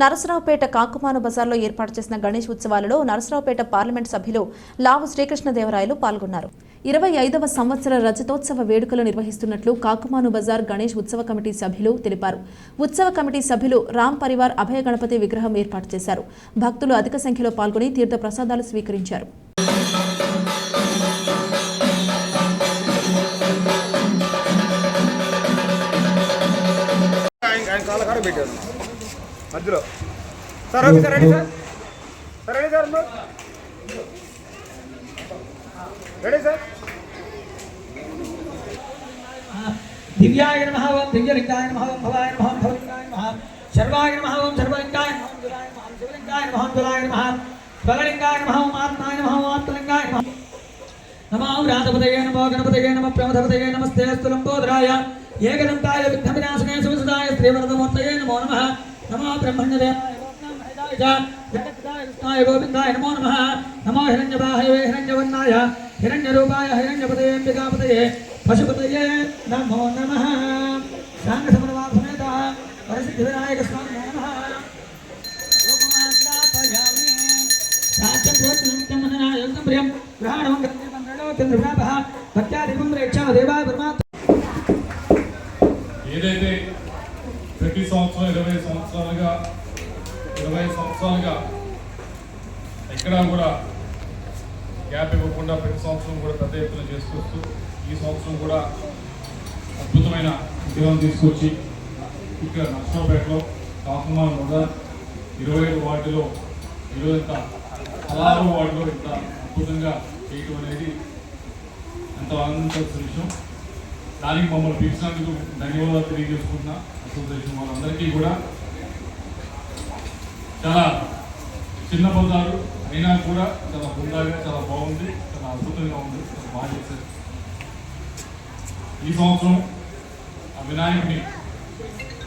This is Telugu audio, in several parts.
నరసరావుపేట కాకుమాను బజార్లో ఏర్పాటు చేసిన గణేష్ ఉత్సవాలలో నరసరావుపేట పార్లమెంట్ సభ్యులు లావు శ్రీకృష్ణదేవరాయలు పాల్గొన్నారు. ఇరవై ఐదవ సంవత్సర రజతోత్సవ వేడుకలు నిర్వహిస్తున్నట్లు కాకుమాను బజార్ గణేష్ ఉత్సవ కమిటీ సభ్యులు తెలిపారు. ఉత్సవ కమిటీ సభ్యులు రామ్ పరివార్ అభయ గణపతి విగ్రహం ఏర్పాటు చేశారు. భక్తులు అధిక సంఖ్యలో పాల్గొని తీర్థ ప్రసాదాలు స్వీకరించారు ఆయన కాళ్ళ కాడ పెట్టారు. మధ్యలో. Sir okay sir ready sir? Sir ready sir ready sir? దివ్యాయ నమః ఓం దివ్యలింగాయ నమః ఓం భవాయ నమః ఓం భవలింగాయ నమః సర్వాయ నమః ఓం సర్వలింగాయ నమః ఓం దులాయ నమః ఓం శివలింగాయ నమః ఓం దులాయ నమః స్వలింగాయ నమః ఓం ఆత్మాయ నమః ఓం ఆత్మలింగాయ నమః. నమో వ్రాతపతయే నమో గణపతయే నమ ప్రమథపతయే నమస్తే స్థులంబోధరాయ ఏకదంతాయ విఘ్నవినాశనే సువిసుదాయ శ్రీవరదమూర్తయే నమో నమః. నమో బ్రహ్మణ్యదేవాయ గోబ్రాహ్మణేదాయ గోవిందాయ నమో నమ. నమో హిరణ్యవాహయే హిరణ్యవర్ణాయ. హిరణ్యరూపాయ హిరణ్యపతయే అంబికాపతయే పశుపతయే నమో నమః. సాంగసమనవా సమేత వరసిద్ధివినాయక స్వామి నమ. ప్రియం. గ్రహణం చంద్రప్రాభ భక్త్యాదిపం రేక్షా దేవా పరమాత్మ ఏదైతే ప్రతి సంవత్సరం ఇరవై సంవత్సరాలుగా ఇరవై సంవత్సరాలుగా ఎక్కడా కూడా గ్యాప్ ఇవ్వకుండా ప్రతి సంవత్సరం కూడా పెద్ద ఎత్తున చేసుకొస్తూ ఈ సంవత్సరం కూడా అద్భుతమైన విజయం తీసుకొచ్చి ఇక్కడ నర్సరావుపేటలో కాకుమార్ బజార్ ఇరవై ఐదు వార్డులో ఈరోజు ఇంత పదహారు వార్డులో ఇంత అద్భుతంగా చేయటం అనేది ఎంతో ఆనందించాల్సిన విషయం. దానికి మమ్మల్ని పిలిచినందుకు ధన్యవాదాలు తెలియజేసుకుంటున్నా. అసోసియేషన్ వాళ్ళందరికీ కూడా చాలా చిన్న బజారు అయినా కూడా చాలా హుందాగా చాలా బాగుంది చాలా అద్భుతంగా ఉంది చాలా బాగా చేశారు. ఈ సంవత్సరం ఆ వినాయకుని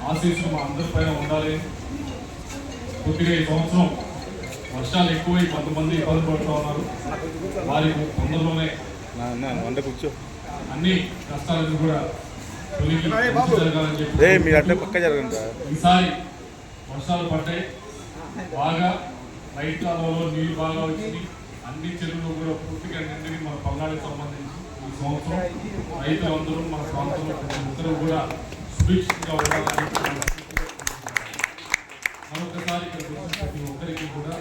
ఆశీస్సులు మా అందరిపైన ఉండాలి. కొద్దిగా ఈ సంవత్సరం వర్షాలు ఎక్కువై కొంతమంది ఇబ్బంది పడుతూ ఉన్నారు. వారికి తొందరలోనే అన్ని కష్టాలను కూడా తొలగి మీరు అట్లే పక్క జరగండి ఈసారి వర్షాలు పడ్డాయి. బాగా రైతు కాలంలో నీళ్ళు బాగా వచ్చింది అన్ని చెరువులు కూడా పూర్తిగా నిండి మన పల్నాడుకు సంబంధించి ఈ సంవత్సరం. రైతులందరూ మన ప్రాంతంలో ప్రతి ఒక్కరూ కూడా సుభిక్షంగా ఉండాలని మరొకసారి ఇక్కడ ప్రతి ఒక్కరికి కూడా